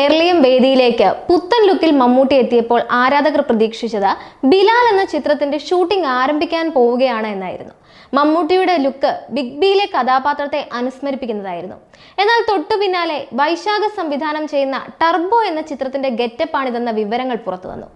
കേരളീയം വേദിയിലേക്ക് പുത്തൻ ലുക്കിൽ മമ്മൂട്ടി എത്തിയപ്പോൾ ആരാധകർ പ്രതീക്ഷിച്ചത് ബിലാൽ എന്ന ചിത്രത്തിന്റെ ഷൂട്ടിംഗ് ആരംഭിക്കാൻ പോവുകയാണ് എന്നായിരുന്നു. മമ്മൂട്ടിയുടെ ലുക്ക് ബിഗ് ബിയിലെ കഥാപാത്രത്തെ അനുസ്മരിപ്പിക്കുന്നതായിരുന്നു. എന്നാൽ തൊട്ടു പിന്നാലെ വൈശാഖ സംവിധാനം ചെയ്യുന്ന ടർബോ എന്ന ചിത്രത്തിന്റെ ഗെറ്റപ്പാണിതെന്ന വിവരങ്ങൾ പുറത്തു വന്നു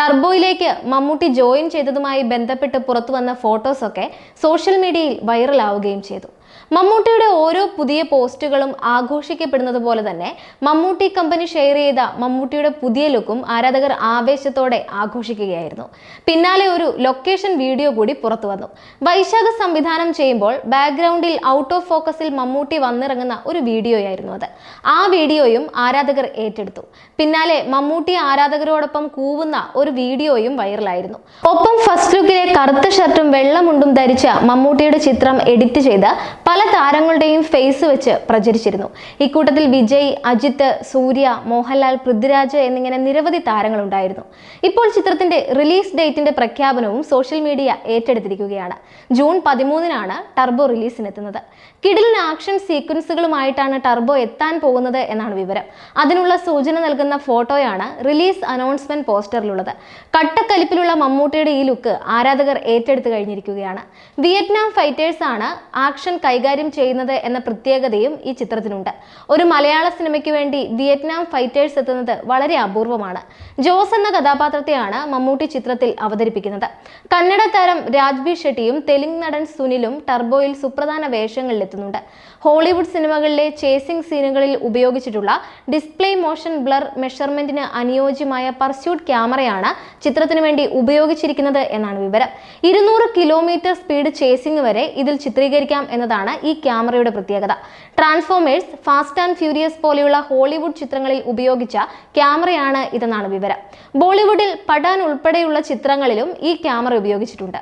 ടർബോയിലേക്ക് മമ്മൂട്ടി ജോയിൻ ചെയ്തതുമായി ബന്ധപ്പെട്ട് പുറത്തു വന്ന ഫോട്ടോസൊക്കെ സോഷ്യൽ മീഡിയയിൽ വൈറലാവുകയും ചെയ്തു. മമ്മൂട്ടിയുടെ ഓരോ പുതിയ പോസ്റ്റുകളും ആഘോഷിക്കപ്പെടുന്നത് പോലെ തന്നെ മമ്മൂട്ടി കമ്പനി ഷെയർ ചെയ്ത മമ്മൂട്ടിയുടെ പുതിയ ലുക്കും ആരാധകർ ആവേശത്തോടെ ആഘോഷിക്കുകയായിരുന്നു. പിന്നാലെ ഒരു ലൊക്കേഷൻ വീഡിയോ കൂടി പുറത്തു വന്നു. വൈശാഖ സംവിധാനം ചെയ്യുമ്പോൾ ബാക്ക്ഗ്രൗണ്ടിൽ ഔട്ട് ഓഫ് ഫോക്കസിൽ മമ്മൂട്ടി വന്നിറങ്ങുന്ന ഒരു വീഡിയോയായിരുന്നു അത്. ആ വീഡിയോയും ആരാധകർ ഏറ്റെടുത്തു. പിന്നാലെ മമ്മൂട്ടി ആരാധകരോടൊപ്പം കൂവുന്ന ഒരു വീഡിയോയും വൈറലായിരുന്നു. ഒപ്പം ഫസ്റ്റ് ലുക്കിലെ കറുത്ത ഷർട്ടും വെള്ളമുണ്ടും ധരിച്ച മമ്മൂട്ടിയുടെ ചിത്രം എഡിറ്റ് ചെയ്ത് പല താരങ്ങളുടെയും ഫേസ് വെച്ച് പ്രചരിച്ചിരുന്നു. ഇക്കൂട്ടത്തിൽ വിജയ് അജിത്ത് സൂര്യ മോഹൻലാൽ പൃഥ്വിരാജ് എന്നിങ്ങനെ നിരവധി താരങ്ങളുണ്ടായിരുന്നു. ഇപ്പോൾ ചിത്രത്തിന്റെ റിലീസ് ഡേറ്റിന്റെ പ്രഖ്യാപനവും സോഷ്യൽ മീഡിയ ഏറ്റെടുത്തിരിക്കുകയാണ്. ജൂൺ പതിമൂന്നിനാണ് ടർബോ റിലീസിനെത്തുന്നത് കിടിലിന് ആക്ഷൻ സീക്വൻസുകളുമായിട്ടാണ് ടർബോ എത്താൻ പോകുന്നത് എന്നാണ് വിവരം. അതിനുള്ള സൂചന നൽകുന്ന ഫോട്ടോയാണ് റിലീസ് അനൗൺസ്മെന്റ് പോസ്റ്ററിലുള്ളത്. കട്ടക്കലിപ്പിലുള്ള മമ്മൂട്ടിയുടെ ഈ ലുക്ക് ആരാധകർ ഏറ്റെടുത്തു കഴിഞ്ഞിരിക്കുകയാണ്. വിയറ്റ്നാം ഫൈറ്റേഴ്സാണ് ആക്ഷൻ കൈകാര്യം ചെയ്യുന്നത് എന്ന പ്രത്യേകതയും ഈ ചിത്രത്തിനുണ്ട്. ഒരു മലയാള സിനിമയ്ക്ക് വേണ്ടി വിയറ്റ്നാം ഫൈറ്റേഴ്സ് എത്തുന്നത് വളരെ അപൂർവമാണ്. ജോസ് എന്ന കഥാപാത്രത്തെയാണ് മമ്മൂട്ടി ചിത്രത്തിൽ അവതരിപ്പിക്കുന്നത്. കന്നഡ താരം രാജ്ബി ഷെട്ടിയും തെലുങ്ക് നടൻ സുനിലും ടർബോയിൽ സുപ്രധാന വേഷങ്ങളിലെത്തുന്നുണ്ട്. ഹോളിവുഡ് സിനിമകളിലെ ചേസിംഗ് സീനുകളിൽ ഉപയോഗിച്ചിട്ടുള്ള ഡിസ്പ്ലേ മോഷൻ ബ്ലർ മെഷർമെന്റിന് അനുയോജ്യമായ പർസ്യൂട്ട് ക്യാമറയാണ് ചിത്രത്തിന് വേണ്ടി ഉപയോഗിച്ചിരിക്കുന്നത് എന്നാണ് വിവരം. ഇരുന്നൂറ് കിലോമീറ്റർ സ്പീഡ് ചേസിംഗ് വരെ ഇതിൽ ചിത്രീകരിക്കാം എന്നതാണ് ഈ ക്യാമറയുടെ പ്രത്യേകത. ട്രാൻസ്ഫോമേഴ്സ് ഫാസ്റ്റ് ആൻഡ് ഫ്യൂരിയസ് പോലെയുള്ള ഹോളിവുഡ് ചിത്രങ്ങളിൽ ഉപയോഗിച്ച ക്യാമറയാണ് ഇതെന്നാണ് വിവരം. ബോളിവുഡിൽ പഠാൻ ഉൾപ്പെടെയുള്ള ചിത്രങ്ങളിലും ഈ ക്യാമറ ഉപയോഗിച്ചിട്ടുണ്ട്.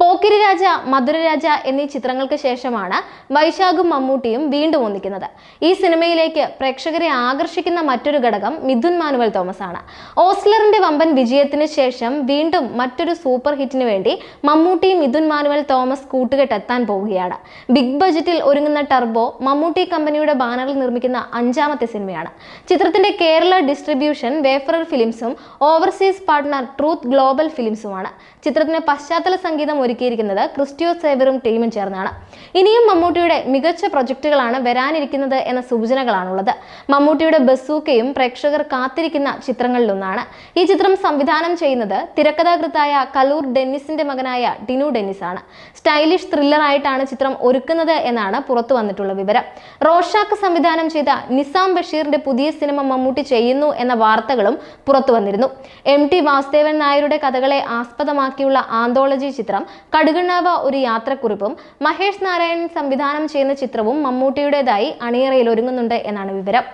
പോക്കിരി രാജ മധുരരാജ എന്നീ ചിത്രങ്ങൾക്ക് ശേഷമാണ് വൈശാഖും മമ്മൂട്ടിയും വീണ്ടും ഒന്നിക്കുന്നത്. ഈ സിനിമയിലേക്ക് പ്രേക്ഷകരെ ആകർഷിക്കുന്ന മറ്റൊരു ഘടകം മിഥുൻ മാനുവൽ തോമസ് ആണ് ഓസ്ലറിന്റെ വമ്പൻ വിജയത്തിന് ശേഷം വീണ്ടും മറ്റൊരു സൂപ്പർ ഹിറ്റിന് വേണ്ടി മമ്മൂട്ടി മിഥുൻ മാനുവൽ തോമസ് കൂട്ടുകെട്ടെത്താൻ പോവുകയാണ്. ബിഗ് ബജറ്റിൽ ഒരുങ്ങുന്ന ടർബോ മമ്മൂട്ടി കമ്പനിയുടെ ബാനറിൽ നിർമ്മിക്കുന്ന അഞ്ചാമത്തെ സിനിമയാണ്. ചിത്രത്തിന്റെ കേരള ഡിസ്ട്രിബ്യൂഷൻ വേഫറർ ഫിലിംസും ഓവർസീസ് പാർട്ട്ണർ ട്രൂത്ത് ഗ്ലോബൽ ഫിലിംസുമാണ്. ചിത്രത്തിന് പശ്ചാത്തല സംഗീതം ഒരുക്കിയിരിക്കുന്നത് ക്രിസ്റ്റിയോ സേവറും ടീമും ചേർന്നാണ്. ഇനിയും മമ്മൂട്ടിയുടെ മികച്ച പ്രൊജക്ടുകളാണ് വരാനിരിക്കുന്നത് എന്ന സൂചനകളാണുള്ളത്. മമ്മൂട്ടിയുടെ ബസൂക്കയും പ്രേക്ഷകർ കാത്തിരിക്കുന്ന ചിത്രങ്ങളിലൊന്നാണ്. ഈ ചിത്രം സംവിധാനം ചെയ്യുന്നത് തിരക്കഥാകൃത്തായ കലൂർ ഡെന്നിസിന്റെ മകനായ ടിനു ഡെന്നിസ് ആണ് സ്റ്റൈലിഷ് ത്രില്ലറായിട്ടാണ് ചിത്രം ഒരുക്കുന്നത് എന്നാണ് പുറത്തു വന്നിട്ടുള്ള വിവരം. റോഷാക്ക് സംവിധാനം ചെയ്ത നിസാം ബഷീറിന്റെ പുതിയ സിനിമ മമ്മൂട്ടി ചെയ്യുന്നു എന്ന വാർത്തകളും പുറത്തു വന്നിരുന്നു. എം ടി വാസുദേവൻ നായരുടെ കഥകളെ ആസ്പദമാക്കിയുള്ള ആന്തോളജി ചിത്രം കടുകണ്ണാവ ഒരു യാത്രക്കുറിപ്പും മഹേഷ് നാരായണൻ സംവിധാനം ചെയ്യുന്ന ചിത്രവും മമ്മൂട്ടിയുടേതായി അണിയറയിൽ ഒരുങ്ങുന്നുണ്ട് എന്നാണ് വിവരം.